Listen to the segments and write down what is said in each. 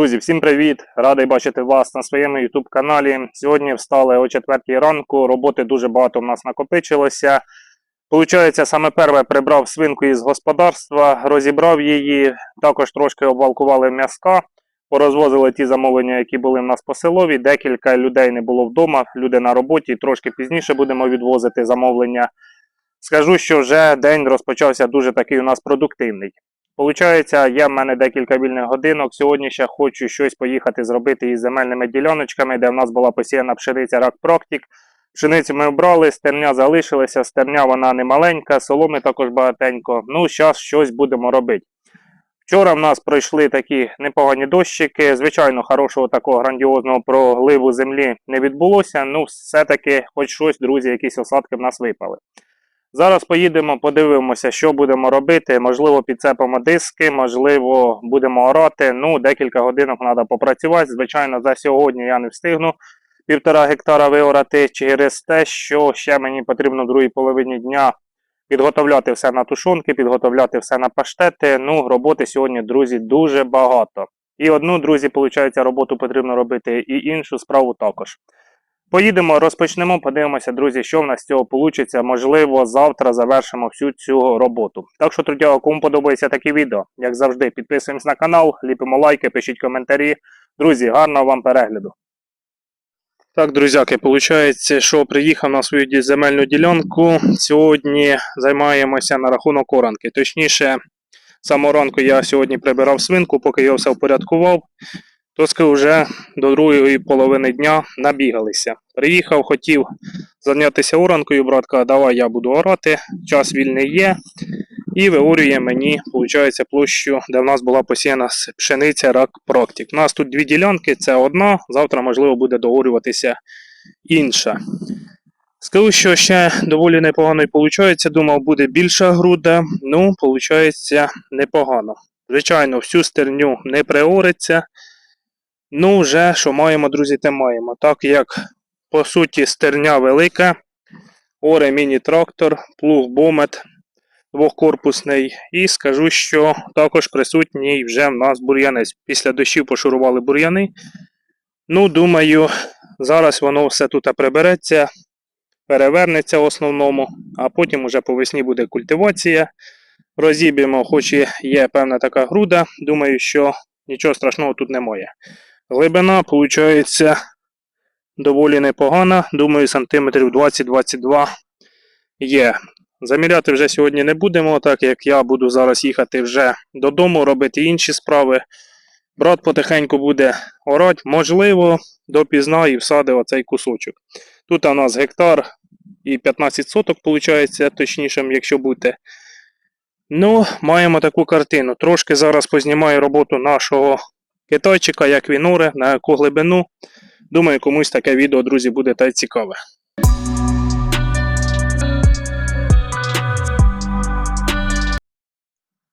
Друзі, всім привіт! Радий бачити вас на своєму YouTube каналі. Сьогодні встали о 4 ранку. Роботи дуже багато в нас накопичилося. Получається, саме перше прибрав свинку із господарства, розібрав її, також трошки обвалкували м'яска, порозвозили ті замовлення, які були в нас по селові. Декілька людей не було вдома, люди на роботі. Трошки пізніше будемо відвозити замовлення. Скажу, що вже день розпочався дуже такий у нас продуктивний. Получається, є в мене декілька вільних годинок. Сьогодні ще хочу щось поїхати зробити із земельними діляночками, де в нас була посіяна пшениця рак Проктік. Пшеницю ми обрали, стерня залишилася, стерня вона не маленька, соломи також багатенько. Ну, зараз щось будемо робити. Вчора в нас пройшли такі непогані дощики. Звичайно, хорошого такого грандіозного проливу землі не відбулося. Ну, все-таки, хоч щось, друзі, якісь осадки в нас випали. Зараз поїдемо, подивимося, що будемо робити. Можливо, підцепимо диски, можливо, будемо орати. Ну, декілька годинок треба попрацювати. Звичайно, за сьогодні я не встигну півтора гектара виорати через те, що ще мені потрібно в другій половині дня підготовляти все на тушонки, підготовляти все на паштети. Ну, роботи сьогодні, друзі, дуже багато. І одну, друзі, виходить, роботу потрібно робити, і іншу справу також. Поїдемо, розпочнемо, подивимося, друзі, що в нас з цього вийде. Можливо, завтра завершимо всю цю роботу. Так що, друзі, кому подобається таке відео, як завжди, підписуємось на канал, ліпимо лайки, пишіть коментарі. Друзі, гарного вам перегляду. Так, друзяки, виходить, що приїхав на свою земельну ділянку. Сьогодні займаємося на рахунок оранки. Точніше, самого ранку я сьогодні прибирав свинку, поки я все впорядкував. Тоски вже до другої половини дня набігалися. Приїхав, хотів зайнятися оранкою, братка, давай я буду орати, час вільний є. І виорює мені, виходить, площу, де в нас була посіяна пшениця рак Проктік. У нас тут дві ділянки, це одна, завтра, можливо, буде доорюватися інша. Скажу, що ще доволі непогано виходить. Думав, буде більша груда. Ну, виходить, непогано. Звичайно, всю стерню не приориться. Ну, вже що маємо, друзі, те маємо. Так як, по суті, стерня велика, оре міні-трактор, плуг бомет двохкорпусний. І скажу, що також присутній вже в нас бур'янець. Після дощів пошурували бур'яни. Ну, думаю, зараз воно все тут прибереться, перевернеться в основному, а потім уже по весні буде культивація. Розіб'ємо, хоч і є певна така груда. Думаю, що нічого страшного тут немає. Глибина, виходить, доволі непогана. Думаю, сантиметрів 20-22 є. Заміряти вже сьогодні не будемо, так як я буду зараз їхати вже додому, робити інші справи. Брат потихеньку буде орати, можливо, допізна і всади оцей кусочок. Тут у нас гектар і 15 соток, виходить, точніше, якщо бути. Ну, маємо таку картину. Трошки зараз познімаю роботу нашого китайчика, як він оре, на яку глибину. Думаю, комусь таке відео, друзі, буде та й цікаве.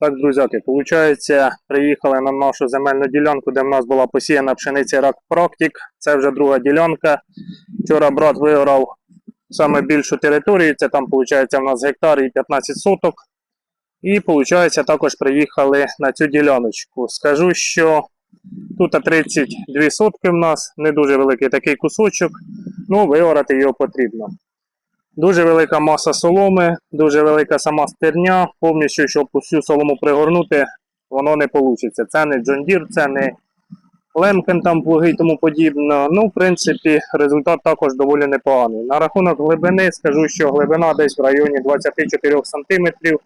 Так, друзяки, виходить, приїхали на нашу земельну ділянку, де в нас була посіяна пшениця рак Проктік. Це вже друга ділянка. Вчора брат виграв саме більшу територію, це там, виходить, у нас гектар і 15 соток. І, виходить, також приїхали на цю діляночку. Скажу, що тут 32 сотки в нас, не дуже великий такий кусочок, ну виорати його потрібно. Дуже велика маса соломи, дуже велика сама стерня. Повністю, щоб усю солому пригорнути, воно не вийде. Це не Deere, це не Лемкен там плуги і тому подібне. Ну, в принципі, результат також доволі непоганий. На рахунок глибини, скажу, що глибина десь в районі 24 см.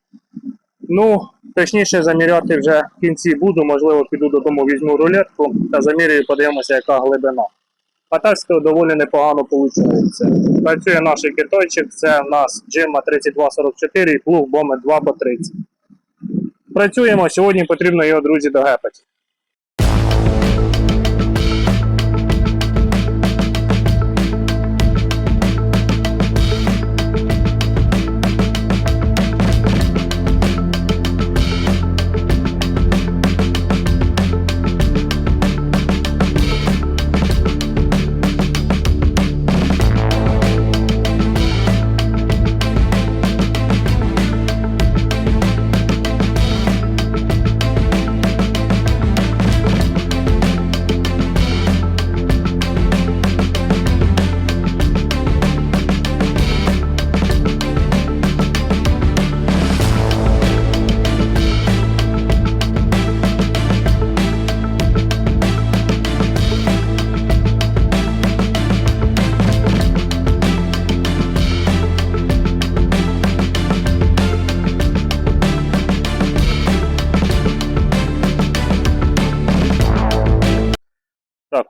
Ну, точніше заміряти вже в кінці буду, можливо, піду додому, візьму рулетку та замірюю, подивимося, яка глибина. А так доволі непогано виходить. Працює наш китайчик, це у нас Джима 3244 і плуг Бомет 2 по 30. Працюємо, сьогодні потрібно його, друзі, догепати.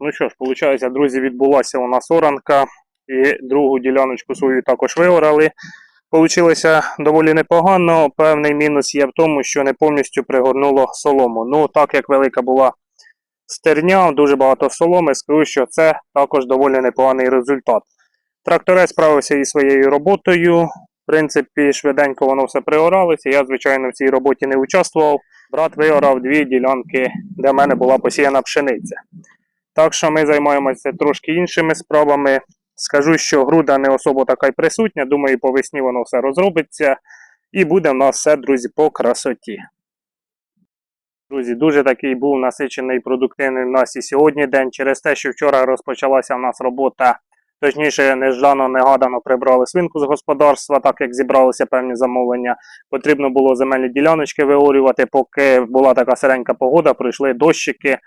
Ну що ж, виходить, друзі, відбулася у нас оранка. І другу діляночку свою також виорали. Получилося доволі непогано. Певний мінус є в тому, що не повністю пригорнуло солому. Ну, так як велика була стерня, дуже багато соломи, скажу, що це також доволі непоганий результат. Тракторець справився із своєю роботою. В принципі, швиденько воно все приоралося. Я, звичайно, в цій роботі не участвував. Брат виорав дві ділянки, де в мене була посіяна пшениця. Так що ми займаємося трошки іншими справами. Скажу, що груда не особо така й присутня. Думаю, по весні воно все розробиться. І буде в нас все, друзі, по красоті. Друзі, дуже такий був насичений продуктивний в нас і сьогодні день. Через те, що вчора розпочалася в нас робота, точніше, неждано, негадано прибрали свинку з господарства, так як зібралися певні замовлення. Потрібно було земельні діляночки виорювати, поки була така сиренька погода, прийшли дощики.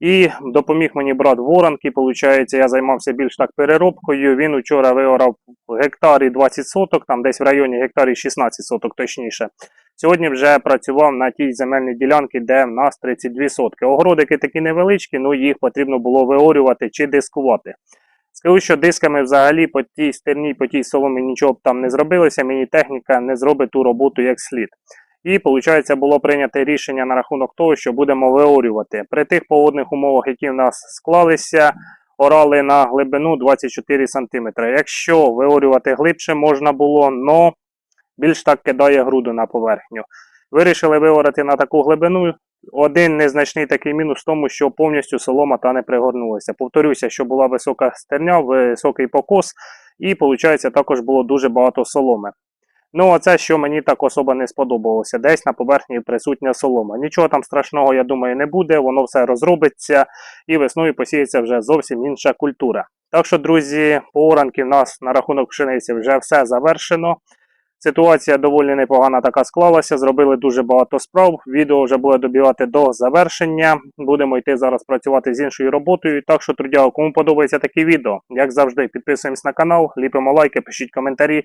І допоміг мені брат Воронки. Получається, я займався більш так переробкою. Він учора виорав гектарі 20 соток, там десь в районі гектарі 16 соток, точніше. Сьогодні вже працював на тій земельній ділянці, де в нас 32 сотки. Огородики такі невеличкі, але їх потрібно було виорювати чи дискувати. Скажу, що дисками взагалі по тій стерні, по тій соломі нічого б там не зробилося, мені техніка не зробить ту роботу як слід. І, виходить, було прийнято рішення на рахунок того, що будемо виорювати. При тих погодних умовах, які в нас склалися, орали на глибину 24 см. Якщо виорювати глибше можна було, но більш так кидає груду на поверхню. Вирішили виорати на таку глибину. Один незначний такий мінус в тому, що повністю солома та не пригорнулася. Повторюся, що була висока стерня, високий покос, і, виходить, також було дуже багато соломи. Ну, оце, що мені так особо не сподобалося. Десь на поверхні присутня солома. Нічого там страшного, я думаю, не буде, воно все розробиться і весною посіється вже зовсім інша культура. Так що, друзі, по оранки в нас на рахунок пшениці вже все завершено. Ситуація доволі непогана така склалася. Зробили дуже багато справ. Відео вже буде добігати до завершення. Будемо йти зараз працювати з іншою роботою. Так що, друзі, кому подобається таке відео, як завжди, підписуємось на канал, ліпимо лайки, пишіть коментарі.